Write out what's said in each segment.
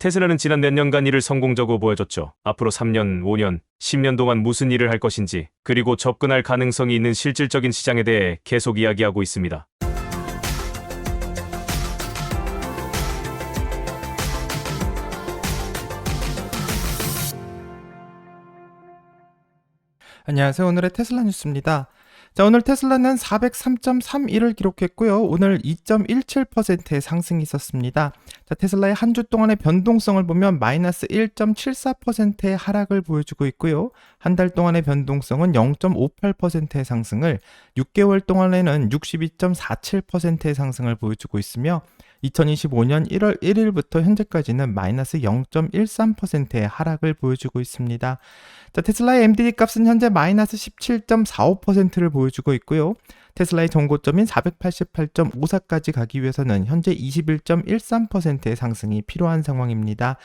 테슬라는 지난 몇 년간 일을 성공적으로 보여줬죠. 앞으로 3년, 5년, 10년 동안 무슨 일을 할 것인지, 그리고 접근할 가능성이 있는 실질적인 시장에 대해 계속 이야기하고 있습니다. 안녕하세요. 오늘의 테슬라 뉴스입니다. 자, 오늘 테슬라는 403.31을 기록했고요. 오늘 2.17%의 상승이 있었습니다. 자, 테슬라의 한 주 동안의 변동성을 보면 마이너스 1.74%의 하락을 보여주고 있고요. 한 달 동안의 변동성은 0.58%의 상승을, 6개월 동안에는 62.47%의 상승을 보여주고 있으며 2025년 1월 1일부터 현재까지는 마이너스 0.13%의 하락을 보여주고 있습니다. 자, 테슬라의 MDD 값은 현재 마이너스 17.45%를 보여주고 있고요. 테슬라의 정고점인 488.54까지 가기 위해서는 현재 21.13%의 상승이 필요한 상황입니다.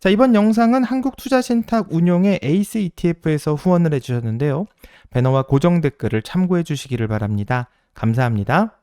자, 이번 영상은 한국투자신탁 운용의 에이스 ETF에서 후원을 해주셨는데요. 배너와 고정 댓글을 참고해 주시기를 바랍니다. 감사합니다.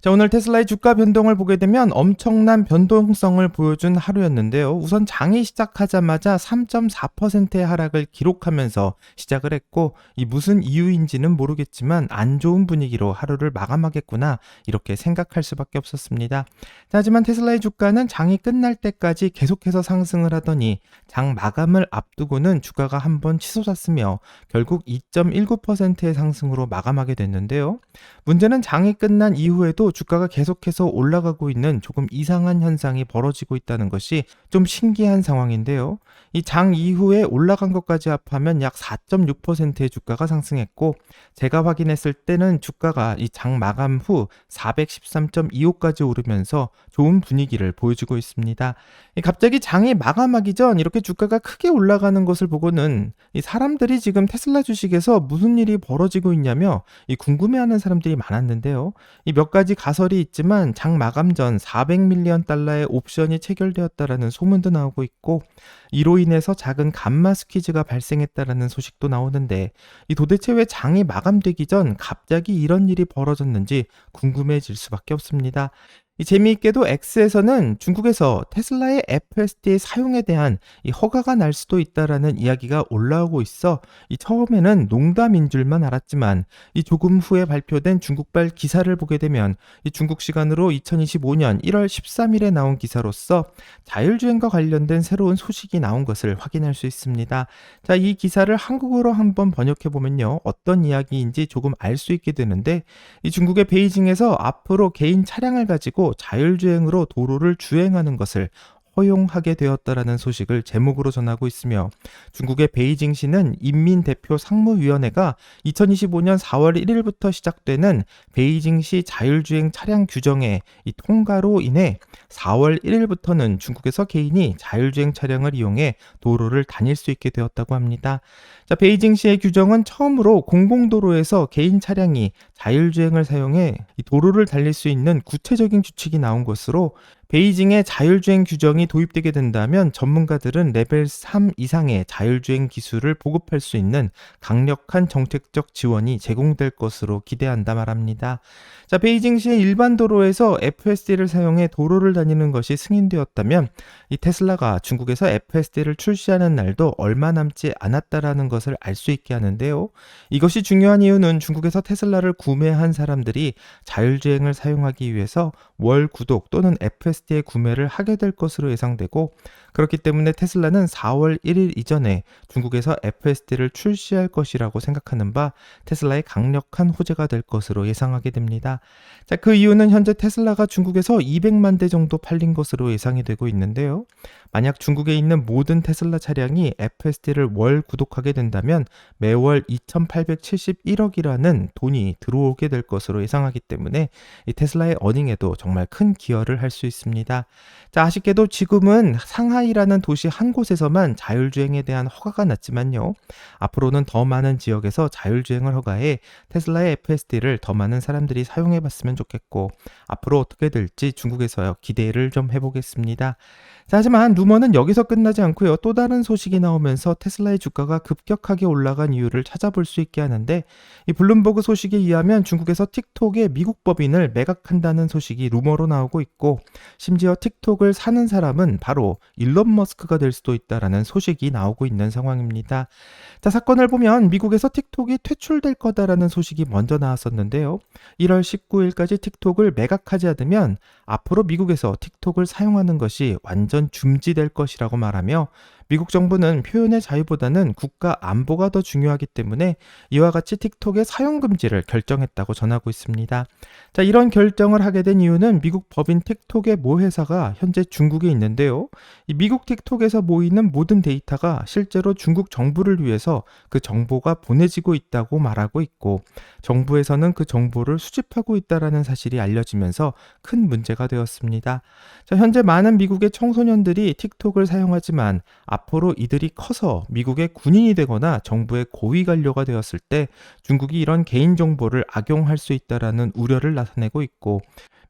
자, 오늘 테슬라의 주가 변동을 보게 되면 엄청난 변동성을 보여준 하루였는데요. 우선 장이 시작하자마자 3.4%의 하락을 기록하면서 시작을 했고, 이 무슨 이유인지는 모르겠지만 안 좋은 분위기로 하루를 마감하겠구나, 이렇게 생각할 수밖에 없었습니다. 자, 하지만 테슬라의 주가는 장이 끝날 때까지 계속해서 상승을 하더니 장 마감을 앞두고는 주가가 한번 치솟았으며 결국 2.19%의 상승으로 마감하게 됐는데요. 문제는 장이 끝난 이후 에도 주가가 계속해서 올라가고 있는 조금 이상한 현상이 벌어지고 있다는 것이 좀 신기한 상황인데요. 이 장 이후에 올라간 것까지 합하면 약 4.6%의 주가가 상승했고 제가 확인했을 때는 주가가 이 장 마감 후 413.25까지 오르면서 좋은 분위기를 보여주고 있습니다. 이 갑자기 장이 마감하기 전 이렇게 주가가 크게 올라가는 것을 보고는 이 사람들이 지금 테슬라 주식에서 무슨 일이 벌어지고 있냐며 이 궁금해하는 사람들이 많았는데요. 이 몇 가지 가설이 있지만 장 마감 전 400밀리언 달러의 옵션이 체결되었다라는 소문도 나오고 있고 이로 인해서 작은 감마 스퀴즈가 발생했다라는 소식도 나오는데 이 도대체 왜 장이 마감되기 전 갑자기 이런 일이 벌어졌는지 궁금해질 수밖에 없습니다. 이 재미있게도 X에서는 중국에서 테슬라의 FSD 사용에 대한 이 허가가 날 수도 있다라는 이야기가 올라오고 있어 이 처음에는 농담인 줄만 알았지만 이 조금 후에 발표된 중국발 기사를 보게 되면 이 중국 시간으로 2025년 1월 13일에 나온 기사로서 자율주행과 관련된 새로운 소식이 나온 것을 확인할 수 있습니다. 자, 이 기사를 한국어로 한번 번역해 보면요. 어떤 이야기인지 조금 알 수 있게 되는데 이 중국의 베이징에서 앞으로 개인 차량을 가지고 자율주행으로 도로를 주행하는 것을 허용하게 되었다라는 소식을 제목으로 전하고 있으며 중국의 베이징시는 인민대표 상무위원회가 2025년 4월 1일부터 시작되는 베이징시 자율주행 차량 규정의 이 통과로 인해 4월 1일부터는 중국에서 개인이 자율주행 차량을 이용해 도로를 다닐 수 있게 되었다고 합니다. 자, 베이징시의 규정은 처음으로 공공도로에서 개인 차량이 자율주행을 사용해 이 도로를 달릴 수 있는 구체적인 규칙이 나온 것으로 베이징의 자율주행 규정이 도입되게 된다면 전문가들은 레벨 3 이상의 자율주행 기술을 보급할 수 있는 강력한 정책적 지원이 제공될 것으로 기대한다 말합니다. 자, 베이징시의 일반 도로에서 FSD를 사용해 도로를 다니는 것이 승인되었다면 이 테슬라가 중국에서 FSD를 출시하는 날도 얼마 남지 않았다라는 것을 알 수 있게 하는데요. 이것이 중요한 이유는 중국에서 테슬라를 구 매한 사람들이 자율주행을 사용하기 위해서 월 구독 또는 FSD의 구매를 하게 될 것으로 예상되고 그렇기 때문에 테슬라는 4월 1일 이전에 중국에서 FSD를 출시할 것이라고 생각하는 바 테슬라의 강력한 호재가 될 것으로 예상하게 됩니다. 자, 그 이유는 현재 테슬라가 중국에서 200만 대 정도 팔린 것으로 예상이 되고 있는데요. 만약 중국에 있는 모든 테슬라 차량이 FSD를 월 구독하게 된다면 매월 2,871억이라는 돈이 들어오게 될 것으로 예상하기 때문에 이 테슬라의 어닝에도 정말 큰 기여를 할 수 있습니다. 자, 아쉽게도 지금은 상하 이라는 도시 한 곳에서만 자율주행에 대한 허가가 났지만요. 앞으로는 더 많은 지역에서 자율주행을 허가해 테슬라의 FSD를 더 많은 사람들이 사용해 봤으면 좋겠고 앞으로 어떻게 될지 중국에서 기대를 좀 해보겠습니다. 자, 하지만 루머는 여기서 끝나지 않고요. 또 다른 소식이 나오면서 테슬라의 주가가 급격하게 올라간 이유를 찾아볼 수 있게 하는데 이 블룸버그 소식에 의하면 중국에서 틱톡의 미국 법인을 매각한다는 소식이 루머로 나오고 있고 심지어 틱톡을 사는 사람은 바로 일론 머스크가 될 수도 있다라는 소식이 나오고 있는 상황입니다. 자, 사건을 보면 미국에서 틱톡이 퇴출될 거다라는 소식이 먼저 나왔었는데요. 1월 19일까지 틱톡을 매각하지 않으면 앞으로 미국에서 틱톡을 사용하는 것이 완전 중지될 것이라고 말하며 미국 정부는 표현의 자유보다는 국가 안보가 더 중요하기 때문에 이와 같이 틱톡의 사용 금지를 결정했다고 전하고 있습니다. 자, 이런 결정을 하게 된 이유는 미국 법인 틱톡의 모 회사가 현재 중국에 있는데요. 이 미국 틱톡에서 모이는 모든 데이터가 실제로 중국 정부를 위해서 그 정보가 보내지고 있다고 말하고 있고 정부에서는 그 정보를 수집하고 있다라는 사실이 알려지면서 큰 문제가 되었습니다. 자, 현재 많은 미국의 청소년들이 틱톡을 사용하지만 앞 으로 이들이 커서 미국의 군인이 되거나 정부의 고위 관료가 되었을 때 중국이 이런 개인 정보를 악용할 수 있다라는 우려를 나타내고 있고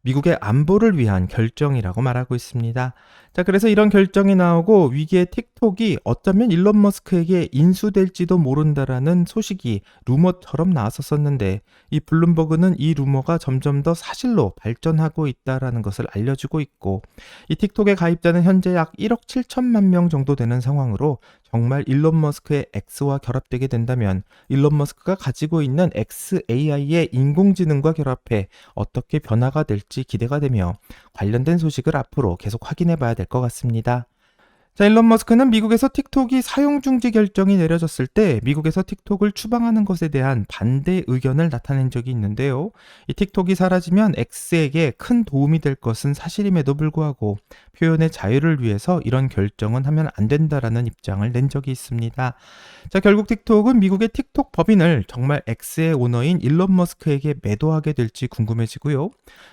미국의 안보를 위한 결정이라고 말하고 있습니다. 자, 그래서 이런 결정이 나오고 위기의 틱톡이 어쩌면 일론 머스크에게 인수될지도 모른다라는 소식이 루머처럼 나왔었었는데 이 블룸버그는 이 루머가 점점 더 사실로 발전하고 있다라는 것을 알려주고 있고 이 틱톡의 가입자는 현재 약 1억 7천만 명 정도 되는 상황으로 정말 일론 머스크의 X와 결합되게 된다면 일론 머스크가 가지고 있는 XAI의 인공지능과 결합해 어떻게 변화가 될지 기대가 되며 관련된 소식을 앞으로 계속 확인해 봐야 될 것 같습니다. 자, 일론 머스크는 미국에서 틱톡이 사용 중지 결정이 내려졌을 때 미국에서 틱톡을 추방하는 것에 대한 반대 의견을 나타낸 적이 있는데요. 이 틱톡이 사라지면 X에게 큰 도움이 될 것은 사실임에도 불구하고 표현의 자유를 위해서 이런 결정은 하면 안 된다라는 입장을 낸 적이 있습니다. 자, 결국 틱톡은 미국의 틱톡 법인을 정말 X의 오너인 일론 머스크에게 매도하게 될지 궁금해지고요.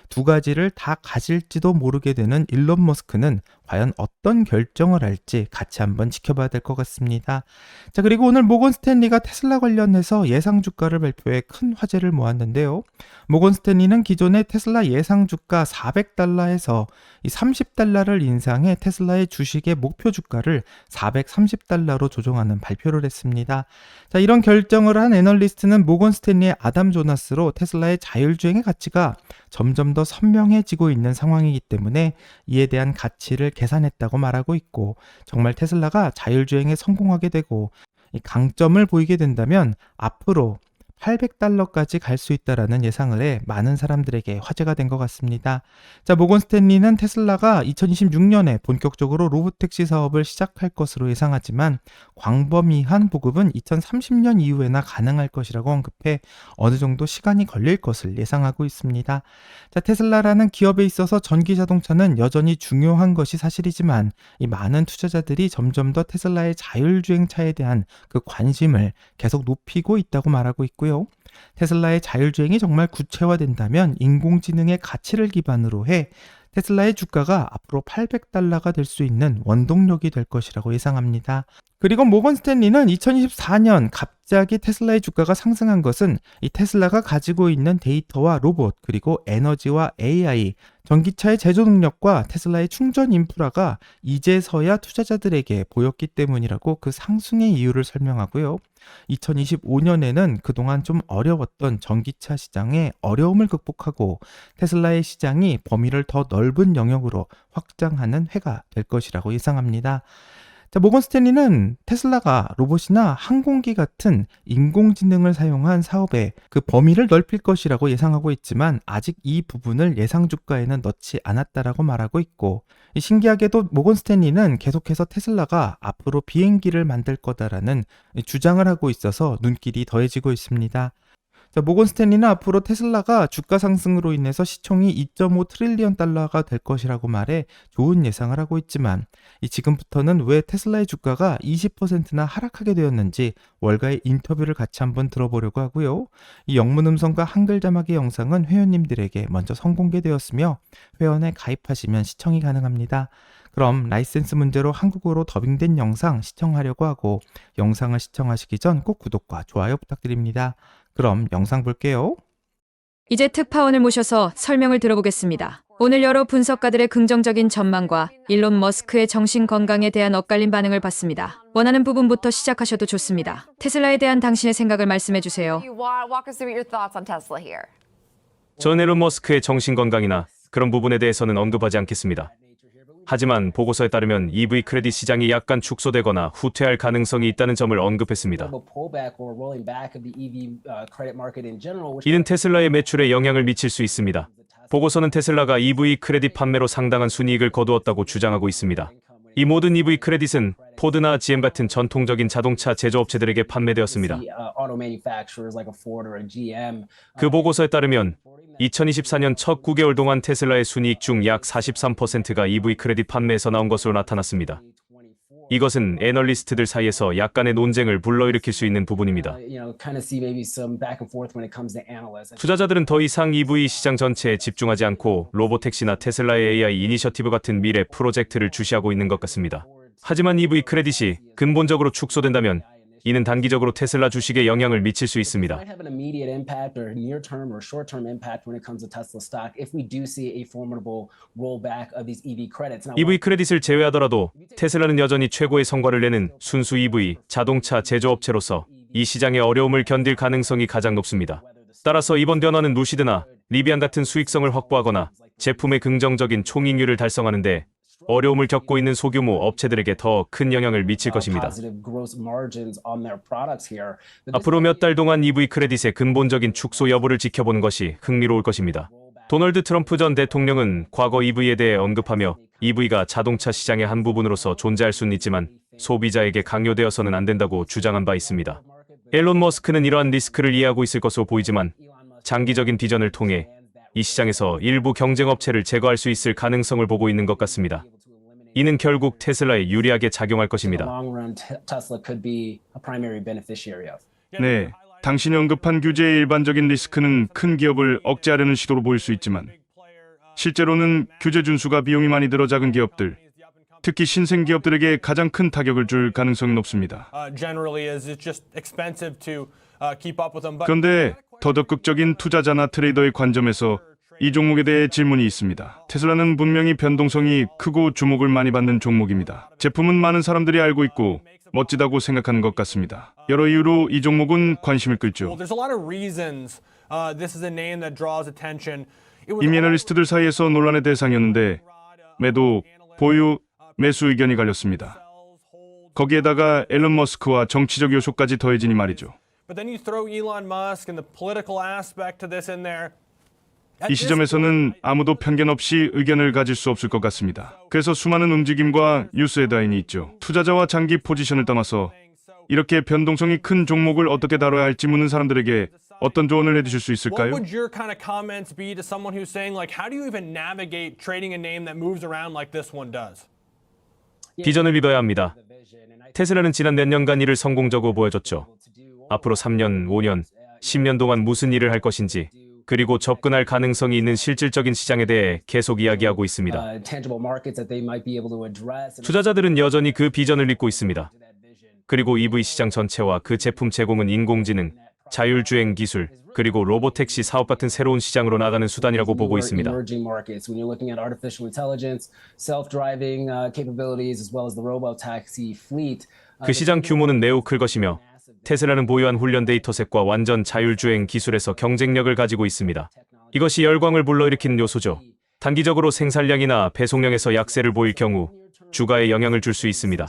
두 가지를 다 가질지도 모르게 되는 일론 머스크는 과연 어떤 결정을 할지 같이 한번 지켜봐야 될 것 같습니다. 자, 그리고 오늘 모건 스탠리가 테슬라 관련해서 예상 주가를 발표해 큰 화제를 모았는데요. 모건 스탠리는 기존의 테슬라 예상 주가 400달러에서 이 30달러를 인상해 테슬라의 주식의 목표 주가를 430달러로 조정하는 발표를 했습니다. 자, 이런 결정을 한 애널리스트는 모건 스탠리의 아담 조나스로 테슬라의 자율주행의 가치가 점점 더 선명해지고 있는 상황이기 때문에 이에 대한 가치를 계산했다고 말하고 있고 정말 테슬라가 자율주행에 성공하게 되고 이 강점을 보이게 된다면 앞으로 800달러까지 갈 수 있다라는 예상을 해 많은 사람들에게 화제가 된 것 같습니다. 자, 모건 스탠리는 테슬라가 2026년에 본격적으로 로봇택시 사업을 시작할 것으로 예상하지만 광범위한 보급은 2030년 이후에나 가능할 것이라고 언급해 어느 정도 시간이 걸릴 것을 예상하고 있습니다. 자, 테슬라라는 기업에 있어서 전기 자동차는 여전히 중요한 것이 사실이지만 이 많은 투자자들이 점점 더 테슬라의 자율주행차에 대한 그 관심을 계속 높이고 있다고 말하고 있고요. 테슬라의 자율주행이 정말 구체화된다면 인공지능의 가치를 기반으로 해 테슬라의 주가가 앞으로 800달러가 될 수 있는 원동력이 될 것이라고 예상합니다. 그리고 모건 스탠리는 2024년 갑 자기 테슬라의 주가가 상승한 것은 이 테슬라가 가지고 있는 데이터와 로봇 그리고 에너지와 AI 전기차의 제조 능력과 테슬라의 충전 인프라가 이제서야 투자자들에게 보였기 때문이라고 그 상승의 이유를 설명하고요. 2025년에는 그동안 좀 어려웠던 전기차 시장의 어려움을 극복하고 테슬라의 시장이 범위를 더 넓은 영역으로 확장하는 해가 될 것이라고 예상합니다. 자, 모건 스탠리는 테슬라가 로봇이나 항공기 같은 인공지능을 사용한 사업에 그 범위를 넓힐 것이라고 예상하고 있지만 아직 이 부분을 예상 주가에는 넣지 않았다라고 말하고 있고 신기하게도 모건 스탠리는 계속해서 테슬라가 앞으로 비행기를 만들 거다라는 주장을 하고 있어서 눈길이 더해지고 있습니다. 자, 모건 스탠리는 앞으로 테슬라가 주가 상승으로 인해서 시총이 2.5 트릴리언 달러가 될 것이라고 말해 좋은 예상을 하고 있지만 이 지금부터는 왜 테슬라의 주가가 20%나 하락하게 되었는지 월가의 인터뷰를 같이 한번 들어보려고 하고요. 이 영문 음성과 한글 자막의 영상은 회원님들에게 먼저 선공개되었으며 회원에 가입하시면 시청이 가능합니다. 그럼 라이센스 문제로 한국어로 더빙된 영상 시청하려고 하고 영상을 시청하시기 전 꼭 구독과 좋아요 부탁드립니다. 그럼 영상 볼게요. 이제 특파원을 모셔서 설명을 들어보겠습니다. 오늘 여러 분석가들의 긍정적인 전망과 일론 머스크의 정신 건강에 대한 엇갈린 반응을 봤습니다. 원하는 부분부터 시작하셔도 좋습니다. 테슬라에 대한 당신의 생각을 말씀해 주세요. You wa- walk us through your thoughts on Tesla here. 전 앨런 머스크의 정신 건강이나 그런 부분에 대해서는 언급하지 않겠습니다. 하지만 보고서에 따르면 EV 크레딧 시장이 약간 축소되거나 후퇴할 가능성이 있다는 점을 언급했습니다. EV uh, 이는 테슬라의 매출에 영향을 미칠 수 있습니다. 보고서는 테슬라가 EV 크레딧 판매로 상당한 순이익을 거두었다고 주장하고 있습니다. 이 모든 EV 크레딧은 포드나 GM 같은 전통적인 자동차 제조업체들에게 판매되었습니다. uh, GM. 그 보고서에 따르면 2024년 첫 9개월 동안 테슬라의 순이익 중 약 43%가 EV 크레딧 판매에서 나온 것으로 나타났습니다. 이것은 애널리스트들 사이에서 약간의 논쟁을 불러일으킬 수 있는 부분입니다. Uh. 투자자들은 더 이상 EV 시장 전체에 집중하지 않고 로보택시나 테슬라의 AI 이니셔티브 같은 미래 프로젝트를 주시하고 있는 것 같습니다. 하지만 EV 크레딧이 근본적으로 축소된다면 이는 단기적으로 테슬라 주식에 영향을 미칠 수 있습니다. EV 크레딧을 제외하더라도 테슬라는 여전히 최고의 성과를 내는 순수 EV 자동차 제조업체로서 이 시장의 어려움을 견딜 가능성이 가장 높습니다. 따라서 이번 변화는 루시드나 리비안 같은 수익성을 확보하거나 제품의 긍정적인 총익률을 달성하는 데 어려움을 겪고 있는 소규모 업체들에게 더 큰 영향을 미칠 것입니다. 앞으로 몇 달 동안 EV 크레딧의 근본적인 축소 여부를 지켜보는 것이 흥미로울 것입니다. 도널드 트럼프 전 대통령은 과거 EV에 대해 언급하며 EV가 자동차 시장의 한 부분으로서 존재할 수는 있지만 소비자에게 강요되어서는 안 된다고 주장한 바 있습니다. 앨런 머스크는 이러한 리스크를 이해하고 있을 것으로 보이지만 장기적인 비전을 통해 이 시장에서 일부 경쟁 업체를 제거할 수 있을 가능성을 보고 있는 것 같습니다. 이는 결국 테슬라에 유리하게 작용할 것입니다. 네, 당신이 언급한 규제의 일반적인 리스크는 큰 기업을 억제하려는 시도로 보일 수 있지만 실제로는 규제 준수가 비용이 많이 들어 작은 기업들, 특히 신생 기업들에게 가장 큰 타격을 줄 가능성이 높습니다. uh, uh, 그런데 더 적극적인 투자자나 트레이더의 관점에서 이 종목에 대해 질문이 있습니다. 테슬라는 분명히 변동성이 크고 주목을 많이 받는 종목입니다. 제품은 많은 사람들이 알고 있고 멋지다고 생각하는 것 같습니다. 여러 이유로 이 종목은 관심을 끌죠. uh, 이미 애널리스트들 사이에서 논란의 대상이었는데 매도, 보유, 매수 의견이 갈렸습니다. 거기에다가 앨런 머스크와 정치적 요소까지 더해지니 말이죠. But then you throw Elon Musk and the political aspect to this in there. 이 시점에서는 아무도 편견 없이 의견을 가질 수 없을 것 같습니다. 그래서 수많은 움직임과 뉴스 헤드라인이 있죠. 투자자와 장기 포지션을 떠나서 이렇게 변동성이 큰 종목을 어떻게 다뤄야 할지 묻는 사람들에게 어떤 조언을 해주실 수 What 있을까요? would your kind of comments be to someone who's saying like, how do you even navigate trading a name that moves around like this one does? 비전을 믿어야 합니다. 테슬라는 지난 몇 년간 이를 성공적으로 보여줬죠. 앞으로 3년, 5년, 10년 동안 무슨 일을 할 것인지, 그리고 접근할 가능성이 있는 실질적인 시장에 대해 계속 이야기하고 있습니다. Uh, 투자자들은 여전히 그 비전을 믿고 있습니다. 그리고 EV 시장 전체와 그 제품 제공은 인공지능, 자율주행 기술, 그리고 로보택시 사업 같은 새로운 시장으로 나가는 수단이라고 보고 있습니다. Uh, uh, 그 시장 규모는 매우 클 것이며 테슬라는 보유한 훈련 데이터셋과 완전 자율주행 기술에서 경쟁력을 가지고 있습니다. 이것이 열광을 불러일으키는 요소죠. 단기적으로 생산량이나 배송량에서 약세를 보일 경우 주가에 영향을 줄 수 있습니다.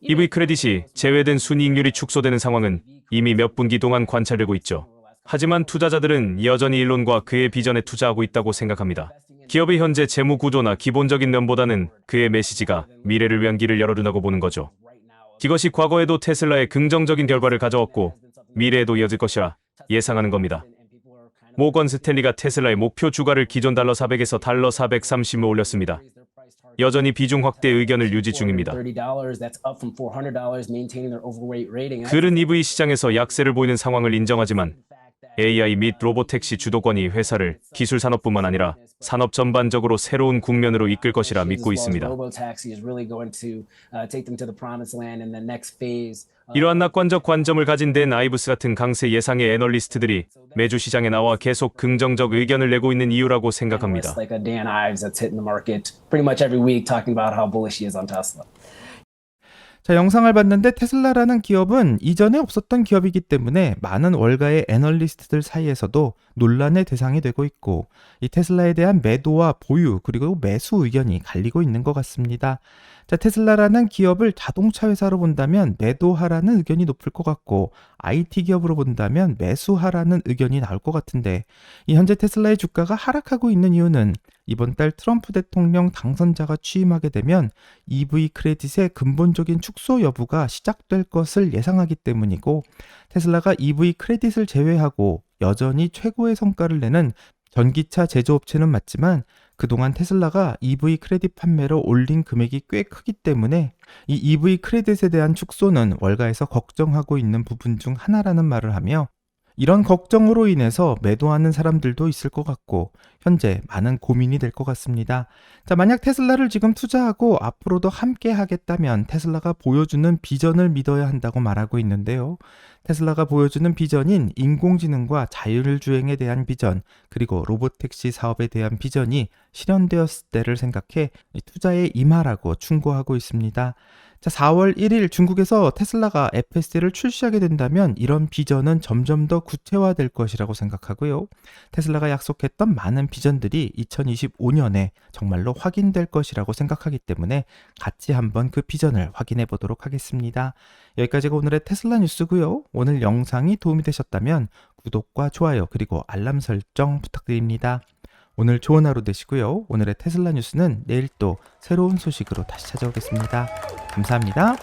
EV 크레딧이 제외된 순이익률이 축소되는 상황은 이미 몇 분기 동안 관찰되고 있죠. 하지만 투자자들은 여전히 일론과 그의 비전에 투자하고 있다고 생각합니다. 기업의 현재 재무 구조나 기본적인 면보다는 그의 메시지가 미래를 위한 길을 열어준다고 보는 거죠. 이것이 과거에도 테슬라의 긍정적인 결과를 가져왔고 미래에도 이어질 것이라 예상하는 겁니다. 모건 스탠리가 테슬라의 목표 주가를 기존 달러 400에서 달러 430을 올렸습니다. 여전히 비중 확대 의견을 유지 중입니다. $30, that's up from $400, maintaining their overweight rating. 글은 EV 시장에서 약세를 보이는 상황을 인정하지만 AI 및 로보택시 주도권이 회사를 기술 산업뿐만 아니라 산업 전반적으로 새로운 국면으로 이끌 것이라 믿고 있습니다. Uh. 이러한 낙관적 관점을 가진 댄 아이브스 같은 강세 예상의 애널리스트들이 매주 시장에 나와 계속 긍정적 의견을 내고 있는 이유라고 생각합니다. 자, 영상을 봤는데 테슬라라는 기업은 이전에 없었던 기업이기 때문에 많은 월가의 애널리스트들 사이에서도 논란의 대상이 되고 있고 이 테슬라에 대한 매도와 보유 그리고 매수 의견이 갈리고 있는 것 같습니다. 자, 테슬라라는 기업을 자동차 회사로 본다면 매도하라는 의견이 높을 것 같고 IT 기업으로 본다면 매수하라는 의견이 나올 것 같은데 이 현재 테슬라의 주가가 하락하고 있는 이유는 이번 달 트럼프 대통령 당선자가 취임하게 되면 EV 크레딧의 근본적인 축소 여부가 시작될 것을 예상하기 때문이고 테슬라가 EV 크레딧을 제외하고 여전히 최고의 성과를 내는 전기차 제조업체는 맞지만 그동안 테슬라가 EV 크레딧 판매로 올린 금액이 꽤 크기 때문에 이 EV 크레딧에 대한 축소는 월가에서 걱정하고 있는 부분 중 하나라는 말을 하며 이런 걱정으로 인해서 매도하는 사람들도 있을 것 같고 현재 많은 고민이 될 것 같습니다. 자, 만약 테슬라를 지금 투자하고 앞으로도 함께 하겠다면 테슬라가 보여주는 비전을 믿어야 한다고 말하고 있는데요. 테슬라가 보여주는 비전인 인공지능과 자율주행에 대한 비전, 그리고 로보택시 사업에 대한 비전이 실현되었을 때를 생각해 이 투자에 임하라고 충고하고 있습니다. 자, 4월 1일 중국에서 테슬라가 FSD를 출시하게 된다면 이런 비전은 점점 더 구체화될 것이라고 생각하고요. 테슬라가 약속했던 많은 비전들이 2025년에 정말로 확인될 것이라고 생각하기 때문에 같이 한번 그 비전을 확인해 보도록 하겠습니다. 여기까지가 오늘의 테슬라 뉴스고요. 오늘 영상이 도움이 되셨다면 구독과 좋아요 그리고 알람 설정 부탁드립니다. 오늘 좋은 하루 되시고요. 오늘의 테슬라 뉴스는 내일 또 새로운 소식으로 다시 찾아오겠습니다. 감사합니다.